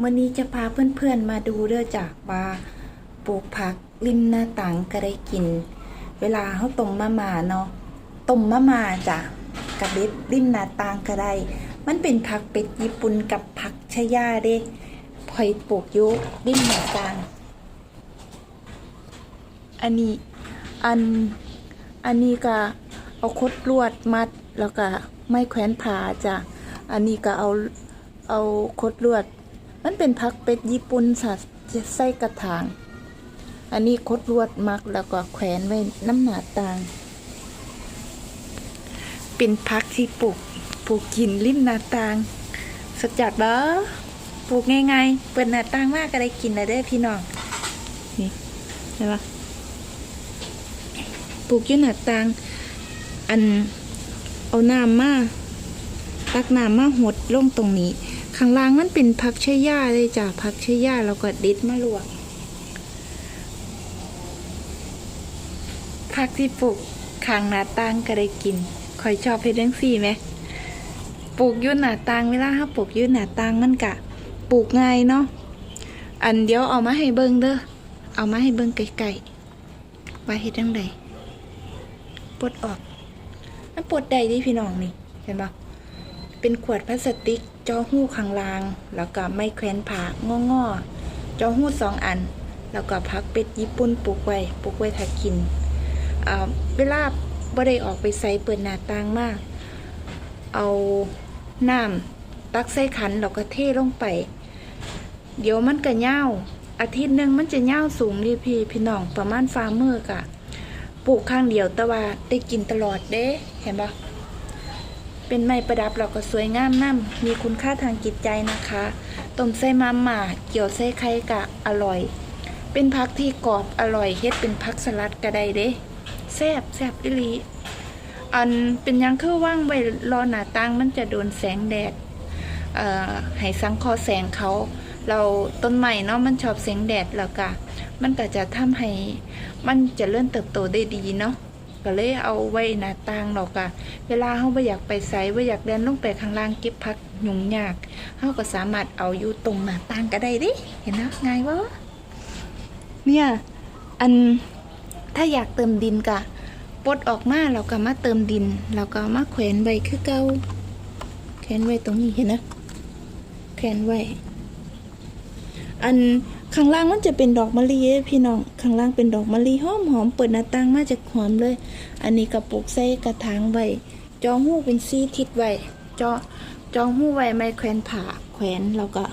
มื่อนี้จะพาเพื่อนๆมาดูเด้อจากว่าปลูกผักริมหน้าต่างก็ได้กิน เวลาเขาต้มมะม่าเนาะต้มมะม่าจ้ะกับเด็ดริมหน้าต่างก็ได้ มันเป็นผักเป็ดญี่ปุ่นกับผักชะยาเด้พอยปลูกยู่ริมหน้าต่าง อันนี้อันอันนี้ก็เอาคดลวดมัดแล้วก็ไม้แขวนผ่าจ้ะอันนี้ก็เอาเอาคดลวด มันเป็นพักเป็ดญี่ปุ่นสัตว์ใส่กระถาง อันนี้คดลวดมักแล้วก็แขวนไว้น้ำหนาต่าง เป็นพักที่ปลูกปลูกกินริมหนาต่างสดจัดเบ้อปลูกง่ายๆเปิดหน้าต่างมากก็ได้กินเลยเด้อพี่น้อง นี่ใช่ปะปลูกยืนหน้าต่าง อันเอาน้ำมาตักน้ำมาหดลงตรงนี้ ข้างล่างมันเป็นผักชะย่าเลยจ้ะผักชะย่าแล้วก็ด็ดมาลวกผักที่ปลูกข้างหน้าต่างก็ได้กินคอยชอบเฮ็ดจังซี่ไหมปลูกยืนหน้าต่างเวลาเราปลูกยืนหน้าต่างมันกะปลูกง่ายเนาะอันเดี๋ยวเอามาให้เบิ่งเด้อเอามาให้เบิ่งไกลๆว่าเฮ็ดจังไดปลดออกมันปลดได้ดิพี่น้องนี่เห็นปะ เป็นขวดพลาสติกจอหู้ข้างล่าง แล้วก็ไม้แขวนผ่างอๆจอหู้สองอัน แล้วก็พักเป็ดญี่ปุ่นปลูกไว้ปลูกไว้ถ้ากินเวลาบ่ได้ออกไปใส่เปิดหน้าต่างมาก เอาน้ำตักใส่ขันแล้วก็เทลงไป เดี๋ยวมันก็เน่าอาทิตย์หนึ่งมันจะเน่าสูงดิพี่พี่น้องประมาณฟาร์มเมอร์กะปลูกข้างเดียวแต่ว่าได้กินตลอดเด้เห็นปะ เป็นไม้ประดับเราก็สวยงามน้ำมีคุณค่าทางจิตใจนะคะต้มใส่มาม่าเกี่ยวใส่ไข่กะอร่อย เป็นพักที่กรอบอร่อยเฮ็ดเป็นพักสลัดก็ได้เด้แซบแซบอิลีอันเป็นยังคือว่างไว้รอหน้าต่างมันจะโดนแสงแดดให้สังคราะห์แสงเขา เราต้นใหม่เนาะมันชอบแสงแดดแล้วก็มันก็จะทำให้มันจะเลื่อนเติบโตได้ดีเนาะ ก็เลยเอาไว้หน้าต่างเราก็เวลาเฮาบ่อยากไปไสบ่อยากเดินลงไปข้างล่างเก็บผักยุ่งยากเฮาก็สามารถเอาอยู่ตรงหน้าต่างก็ได้ดิเห็นนะง่ายบ่เนี่ยอันถ้าอยากเติมดินก็ปลดออกมาเราก็มาเติมดินเราก็มาแขวนไว้คือเก่าแขวนไว้ตรงนี้เห็นนะแขวนไว้อัน ข้างล่างมันจะเป็นดอกมะลิพี่น้องข้างล่างเป็นดอกมะลิหอมหอมเปิดหน้าต่างมาจากหอมเลย อันนี้กระปุกใส่กระถางไว้จองหู้เป็นซีทิศไว้จอจองหู้ไว้ไม่แขวนผ่าแขวนแล้วก็